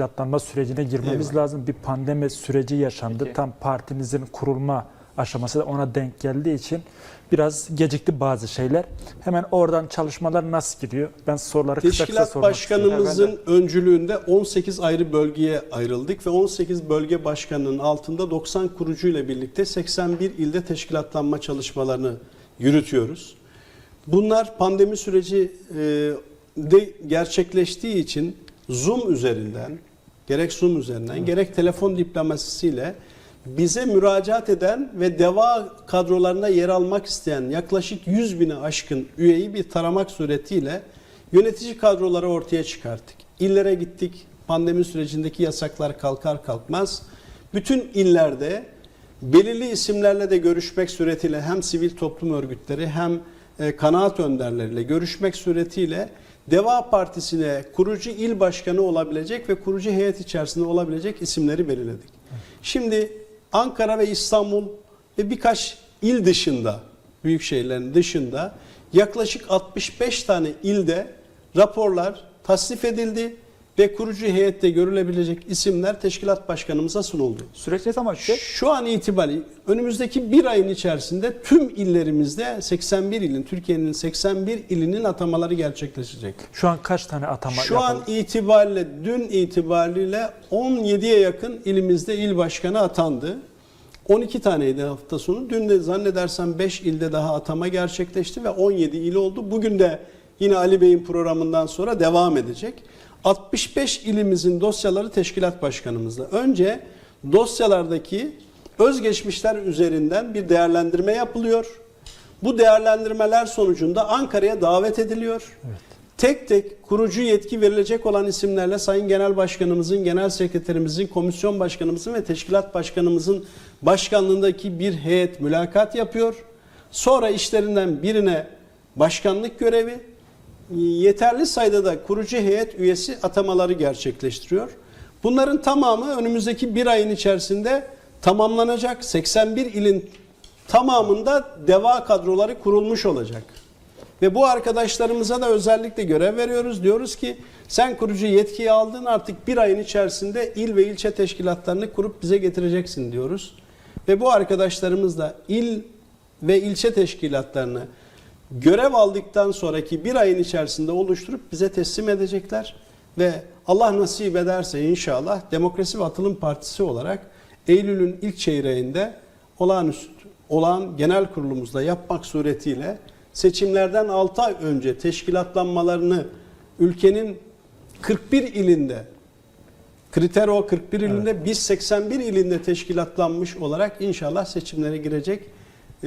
teşkilatlanma sürecine girmemiz Eyvallah. lazım. Bir pandemi süreci yaşandı. Peki. Tam partimizin kurulma aşaması da ona denk geldiği için biraz gecikti bazı şeyler. Hemen oradan çalışmalar nasıl gidiyor? Ben soruları kısa kısa Teşkilat sormak istiyorum. Başkanımızın öncülüğünde 18 ayrı bölgeye ayrıldık ve 18 bölge başkanının altında 90 kurucuyla birlikte 81 ilde teşkilatlanma çalışmalarını yürütüyoruz. Bunlar pandemi süreci e, de gerçekleştiği için Zoom üzerinden, gerek Zoom üzerinden, gerek telefon diplomasisiyle bize müracaat eden ve deva kadrolarına yer almak isteyen yaklaşık 100 bine aşkın üyeyi bir taramak suretiyle yönetici kadroları ortaya çıkarttık. İllere gittik. Pandemi sürecindeki yasaklar kalkar kalkmaz bütün illerde belirli isimlerle de görüşmek suretiyle hem sivil toplum örgütleri hem e, kanaat önderleriyle görüşmek suretiyle Deva Partisi'ne kurucu il başkanı olabilecek ve kurucu heyet içerisinde olabilecek isimleri belirledik. Şimdi Ankara ve İstanbul ve birkaç il dışında, büyük şehirlerin dışında yaklaşık 65 tane ilde raporlar tasnif edildi ve kurucu heyette görülebilecek isimler teşkilat başkanımıza sunuldu. Süreç ne zaman bitecek? Şu an itibariyle önümüzdeki bir ayın içerisinde tüm illerimizde 81 ilin, Türkiye'nin 81 ilinin atamaları gerçekleşecek. Şu an kaç tane atama Şu an yapıldı? itibariyle, dün itibariyle 17'ye yakın ilimizde il başkanı atandı. 12 taneydi hafta sonu. Dün de zannedersem 5 ilde daha atama gerçekleşti ve 17 il oldu. Bugün de yine Ali Bey'in programından sonra devam edecek. 65 ilimizin dosyaları teşkilat başkanımızla. Önce dosyalardaki özgeçmişler üzerinden bir değerlendirme yapılıyor. Bu değerlendirmeler sonucunda Ankara'ya davet ediliyor. Tek tek kurucu yetki verilecek olan isimlerle Sayın Genel Başkanımızın, Genel Sekreterimizin, Komisyon Başkanımızın ve Teşkilat Başkanımızın başkanlığındaki bir heyet mülakat yapıyor. Sonra işlerinden birine başkanlık görevi, yeterli sayıda da kurucu heyet üyesi atamaları gerçekleştiriyor. Bunların tamamı önümüzdeki bir ayın içerisinde tamamlanacak. 81 ilin tamamında deva kadroları kurulmuş olacak. Ve bu arkadaşlarımıza da özellikle görev veriyoruz. Diyoruz ki sen kurucu yetkiyi aldın artık bir ayın içerisinde il ve ilçe teşkilatlarını kurup bize getireceksin diyoruz. Ve bu arkadaşlarımız da il ve ilçe teşkilatlarını görev aldıktan sonraki bir ayın içerisinde oluşturup bize teslim edecekler. Ve Allah nasip ederse inşallah Demokrasi ve Atılım Partisi olarak Eylül'ün ilk çeyreğinde olağanüstü olan genel kurulumuzda yapmak suretiyle seçimlerden 6 ay önce teşkilatlanmalarını ülkenin 41 ilinde kriter o 41 ilinde biz 81 ilinde teşkilatlanmış olarak inşallah seçimlere girecek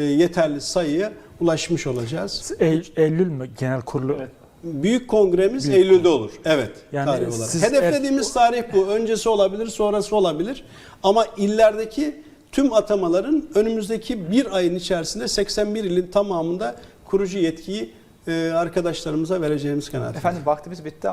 yeterli sayıya ulaşmış olacağız. Ey- Eylül mü genel kurulu? Büyük kongremiz Büyük Eylül'de olur. Evet. Yani tarih olarak. siz- Hedeflediğimiz tarih bu. Öncesi olabilir, sonrası olabilir. Ama illerdeki tüm atamaların önümüzdeki bir ayın içerisinde 81 ilin tamamında kurucu yetkiyi e, arkadaşlarımıza vereceğimiz kanaatindeyim. Efendim vaktimiz bitti ama